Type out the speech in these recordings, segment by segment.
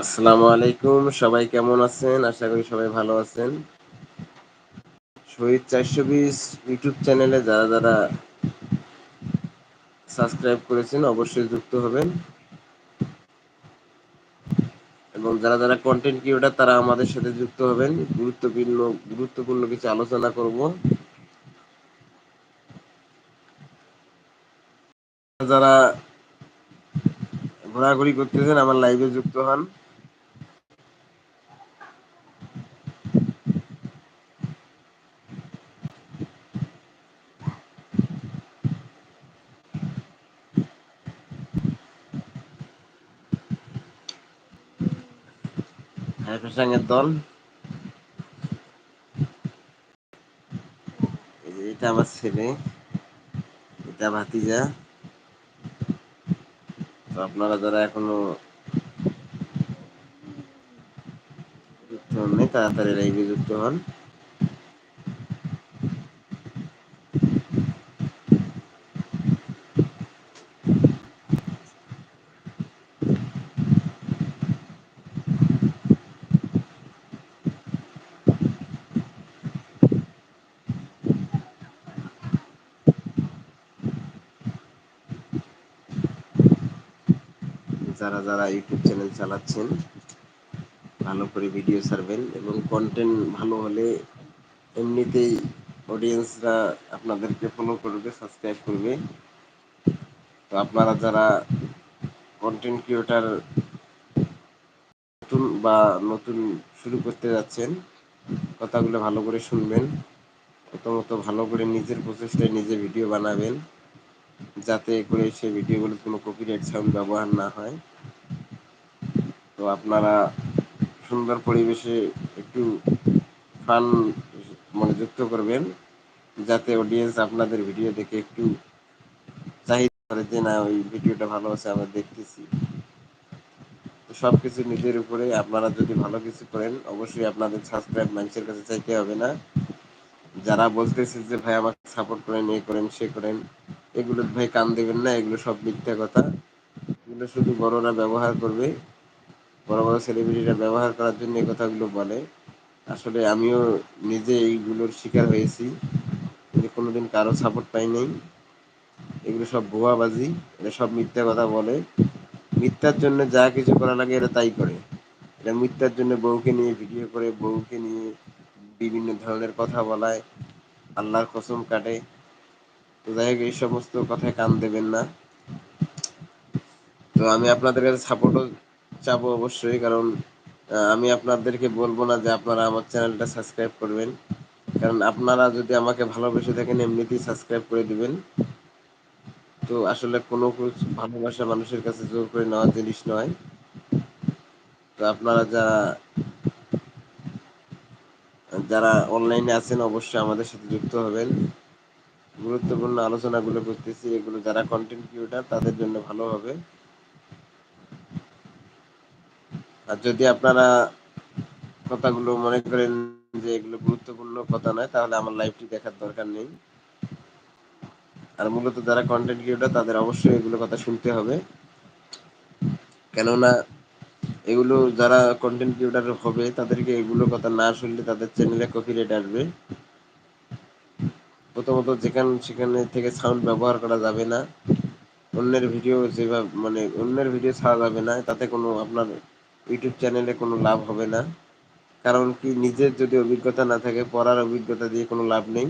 আসসালামু আলাইকুম, সবাই কেমন আছেন? আশা করি সবাই ভালো আছেন। শহীদ চারশো বিশ ইউটিউব চ্যানেলে যারা যারা সাবস্ক্রাইব করেছেন অবশ্যই যুক্ত হবেন। এবং যারা যারা কন্টেন্ট ক্রিয়েটার তারা আমাদের সাথে যুক্ত হবেন। গুরুত্বপূর্ণ গুরুত্বপূর্ণ কিছু আলোচনা করব। যারা ঘোরাঘুরি করতেছেন, আমার লাইভে যুক্ত হন। হাইফাসাংয়ের দল এটা আমার ছেলে এটা ভাতিজা তো আপনারা যারা এখনও যুক্ত হননি তাড়াতাড়ি লাইভে যুক্ত হন যারা যারা ইউটিউব চ্যানেল চালাচ্ছেন, ভালো করে ভিডিও ছাড়বেন এবং কন্টেন্ট ভালো হলে এমনিতেই অডিয়েন্সরা আপনাদেরকে ফলো করবে সাবস্ক্রাইব করবে। তো আপনারা যারা কন্টেন্ট ক্রিয়েটার নতুন বা নতুন শুরু করতে যাচ্ছেন, কথাগুলো ভালো করে শুনবেন। প্রথমত ভালো করে নিজের প্রচেষ্টায় নিজে ভিডিও বানাবেন। যাতে করে সেই ভিডিওগুলো কোনো কপিরাইট সাউন্ড ব্যবহার না হয়। তো আপনারা সুন্দর পরিবেশে একটু ফান মানে যুক্ত করবেন, যাতে অডিয়েন্স আপনাদের ভিডিও দেখে একটু চাহিদা করে যে, না, ওই ভিডিওটা ভালো আছে, আমরা দেখতেছি। সব কিছু নিজের উপরে, আপনারা যদি ভালো কিছু করেন, অবশ্যই আপনাদের সাবস্ক্রাইব মানুষের কাছে চাইতে হবে না। যারা বলতেছে যে, ভাই, আমাকে সাপোর্ট করেন, এ করেন, সে করেন এগুলো ভাই কান দেবেন না, এগুলো সব মিথ্যা কথা। এগুলো শুধু বড়রা ব্যবহার করবে। বড় বড় সেলিব্রিটিরা ব্যবহার করার জন্য এই কথাগুলো বলে। আসলে আমিও নিজে এইগুলোর শিকার হয়েছি। যে কোনোদিন কারও সাপোর্ট পাই নাই। এগুলো সব ভুয়াবাজি এটা সব মিথ্যা কথা বলে। মিথ্যার জন্য যা কিছু করা লাগে এরা তাই করে। এরা মিথ্যার জন্য বউকে নিয়ে ভিডিও করে, বউকে নিয়ে বিভিন্ন ধরনের কথা বলায়। আল্লাহর কসম কাটে। তো যাই হোক, এই সমস্ত কথায় কান দেবেন না। তো আমি আপনাদের কাছে সাপোর্টও চাবো অবশ্যই, কারণ আমি আপনাদেরকে বলব না যে আপনারা আমার চ্যানেলটা সাবস্ক্রাইব করবেন। কারণ আপনারা যদি আমাকে ভালোবেসে থাকেন, এমনিতেই সাবস্ক্রাইব করে দিবেন। তো আসলে কোনো ভালোবাসা মানুষের কাছে জোর করে নেওয়ার জিনিস নয়। তো আপনারা যারা যারা অনলাইনে আছেন, অবশ্যই আমাদের সাথে যুক্ত হবেন। গুরুত্বপূর্ণ আলোচনাগুলো করতেছি। এগুলো যারা কন্টেন্ট ক্রিয়েটার তাদের জন্য ভালো হবে। আর যদি আপনারা কথাগুলো মনে করেন যে এগুলো গুরুত্বপূর্ণ কথা নয়, তাহলে আমার লাইভটি দেখার দরকার নেই। আর মূলত যারা কন্টেন্ট ক্রিয়েটার তাদের অবশ্যই এগুলো কথা শুনতে হবে। কেননা এগুলো যারা কন্টেন্ট ক্রিয়েটার হবে, তাদেরকে এগুলো কথা না শুনলে তাদের চ্যানেলে কপিরাইট আসবে। প্রথমত যেখানে সেখানে থেকে সাউন্ড ব্যবহার করা যাবে না। অন্যের ভিডিও যেভাবে মানে অন্যের ভিডিও ছাড়া যাবে না, তাতে কোনো আপনার ইউটিউব চ্যানেলে কোনো লাভ হবে না। কারণ কি, নিজের যদি অভিজ্ঞতা না থাকে, পড়ার অভিজ্ঞতা দিয়ে কোনো লাভ নেই।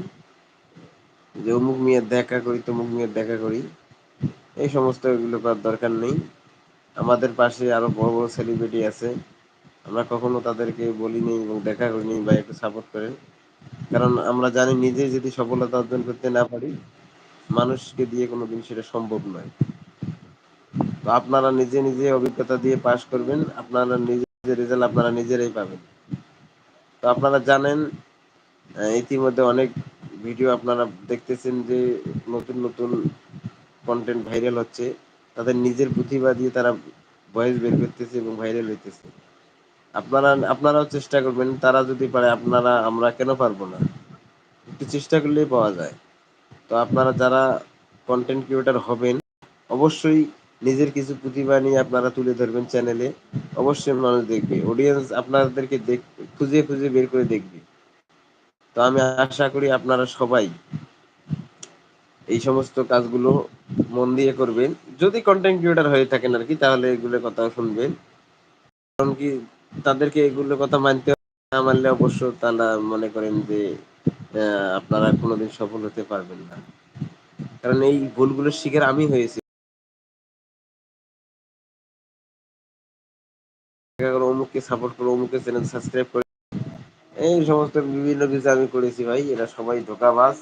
যে অমুক মেয়ের দেখা করি, তমুক মেয়ের দেখা করি, এই সমস্ত এগুলো করার দরকার নেই। আমাদের পাশে আরও বড় বড় সেলিব্রিটি আছে। আমরা কখনো তাদেরকে বলিনি এবং দেখা করিনি বা একটু সাপোর্ট করেন কারণ আমরা জানি নিজে যদি সফলতা অর্জন করতে না পারি, মানুষকে দিয়ে কোনোদিন সেটা সম্ভব নয়। তো আপনারা নিজে নিজে অভিজ্ঞতা দিয়ে পাশ করবেন, আপনারা নিজে রেজাল্ট আপনারা নিজেরাই পাবেন। তো আপনারা জানেন ইতিমধ্যে অনেক ভিডিও আপনারা দেখতেছেন যে নতুন নতুন কন্টেন্ট ভাইরাল হচ্ছে। তাদের নিজের প্রতিভা দিয়ে তারা ভয়েস বের করতেছে এবং ভাইরাল হইতেছে। আপনারা, আপনারাও চেষ্টা করবেন, তারা যদি পারে, আপনারা, আমরা কেন পারব না? একটু চেষ্টা করলেই পাওয়া যায়। তো আপনারা যারা কন্টেন্ট ক্রিয়েটার হবেন, অবশ্যই নিজের কিছু প্রতিভা নিয়ে আপনারা তুলে ধরবেন চ্যানেলে অবশ্যই মানুষ দেখবে অডিয়েন্স আপনাদেরকে দেখ, খুঁজে খুঁজে বের করে দেখবে। তো আমি আশা করি আপনারা সবাই এই সমস্ত কাজগুলো মন দিয়ে করবেন। যদি কন্টেন্ট ক্রিয়েটার হয়ে থাকেন আর কি, তাহলে এগুলো কথা শুনবেন। কারণ কি তাদেরকে এগুলো কথা মানতে না মানলে অবশ্য তারা মনে করেন যে আপনারা কোনোদিন সফল হতে পারবেন না। কারণ এই ভুলগুলোর শিকার আমি হয়েছি। অমুককে সাপোর্ট করো, অমুকের চ্যানেল সাবস্ক্রাইব করে। এই সমস্ত বিভিন্ন কিছু আমি করেছি ভাই, এরা সবাই ধোকাবাজ।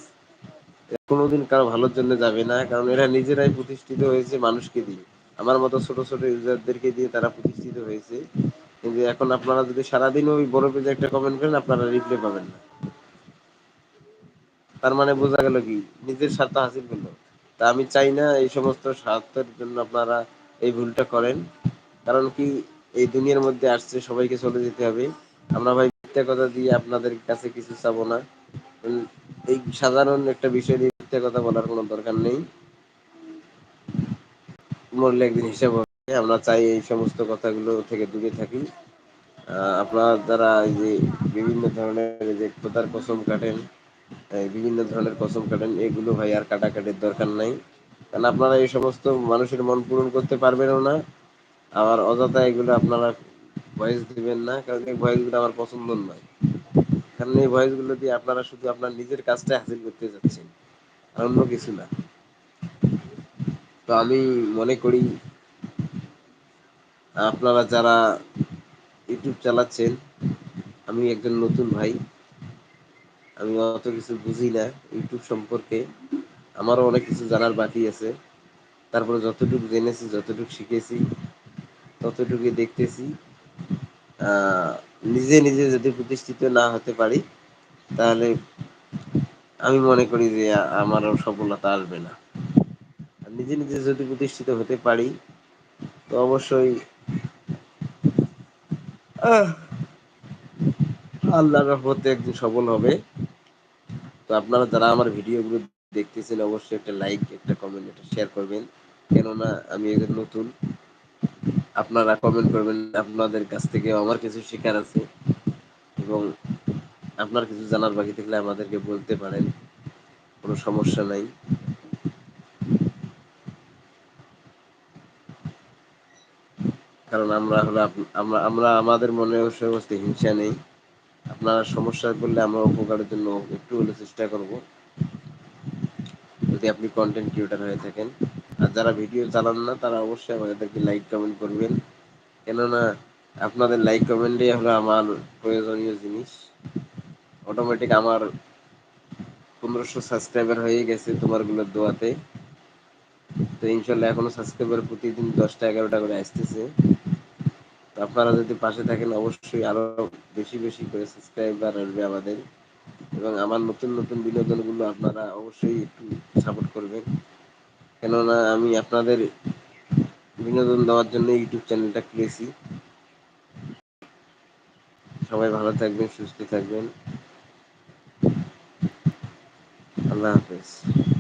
কোনোদিন কারও ভালোর জন্য যাবে না, কারণ এরা নিজেরাই প্রতিষ্ঠিত হয়েছে মানুষকে দিয়ে। আমার মতো ছোট ছোট ইউজারদেরকে দিয়ে তারা প্রতিষ্ঠিত হয়েছে। কিন্তু এখন আপনারা যদি সারাদিন ওই বড় পেজে একটা কমেন্ট করেন, আপনারা রিপ্লাই পাবেন না। তার মানে বোঝা গেল কি? নিজের স্বার্থ হাসিল করল। তা আমি চাই না এই সমস্ত স্বার্থের জন্য আপনারা এই ভুলটা করেন। কারণ কি, এই দুনিয়ার মধ্যে আসছে, সবাইকে চলে যেতে হবে। আমরা ভাই মিথ্যা কথা দিয়ে আপনাদের কাছে কিছু চাবো না। এই সাধারণ একটা বিষয় নিয়ে মিথ্যা কথা বলার কোনো দরকার নেই। মরলে একদিন হিসাব আমরা চাই এই সমস্ত কথাগুলো থেকে দূরে থাকি। আপনারা যারা এই যে বিভিন্ন ধরনের যে খোদার কসম কাটেন বিভিন্ন ধরনের কসম কাটেন, এগুলো ভাই আর কাটাকাটির দরকার নাই। কারণ আপনারা এই সমস্ত মানুষের মন পূরণ করতে পারবেনও না। আবার অযথা এগুলো আপনারা ভয়েস দিবেন না, কারণ এই ভয়েসগুলো আমার পছন্দ নয়। কারণ এই ভয়েসগুলো দিয়ে আপনারা শুধু আপনার নিজের কাজটা হাসিল করতে যাচ্ছেন, আর অন্য কিছু না। তো আমি মনে করি আপনারা যারা ইউটিউব চালাচ্ছেন, আমি একজন নতুন ভাই। আমি অত কিছু বুঝি না ইউটিউব সম্পর্কে। আমারও অনেক কিছু জানার বাকি আছে। তারপরে যতটুকু জেনেছি, যতটুকু শিখেছি ততটুকু দেখতেছি। নিজে নিজে যদি প্রতিষ্ঠিত না হতে পারি, তাহলে আমি মনে করি যে আমারও সফলতা আসবে না। নিজে নিজে যদি প্রতিষ্ঠিত হতে পারি, তো অবশ্যই আল্লাহর রহমতে একদিন সফল হবে। তো আপনারা যারা আমার ভিডিওগুলো দেখতেছেন, অবশ্যই একটা লাইক একটা কমেন্ট একটা শেয়ার করবেন। কেননা আমি একজন নতুন। আপনারা কমেন্ট করবেন, আপনাদের কাছ থেকে আমার কিছু শেখার আছে। এবং আপনার কিছু জানার বাকি থাকলে আমাদেরকে বলতে পারেন। কোনো সমস্যা নাই। কারণ আমরা হলো আমরা আমরা আমাদের মনে সমস্ত হিংসা নেই। আপনারা সমস্যা করলে আমরা উপকারের জন্য একটু হলে চেষ্টা করব। যদি আপনি কন্টেন্ট ক্রিয়েটার হয়ে থাকেন। আর যারা ভিডিও চালান না, তারা অবশ্যই আমাদেরকে লাইক কমেন্ট করবেন। কেননা, আপনাদের লাইক কমেন্টই হলো আমার প্রয়োজনীয় জিনিস। অটোমেটিক আমার পনেরোশো সাবস্ক্রাইবার হয়ে গেছে তোমারগুলোর দোয়াতে। তো ইনশাল্লাহ এখনও সাবস্ক্রাইবার প্রতিদিন দশটা এগারোটা করে আসতেছে। আপনারা যদি পাশে থাকেন, অবশ্যই আরও বেশি বেশি করে সাবস্ক্রাইবার আসবে আমাদের। এবং আমার নতুন নতুন বিনোদনগুলো আপনারা অবশ্যই একটু সাপোর্ট করবেন। কেননা আমি আপনাদের বিনোদন দেওয়ার জন্য ইউটিউব চ্যানেলটা খুলেছি। সবাই ভালো থাকবেন, সুস্থ থাকবেন। আল্লাহ হাফেজ।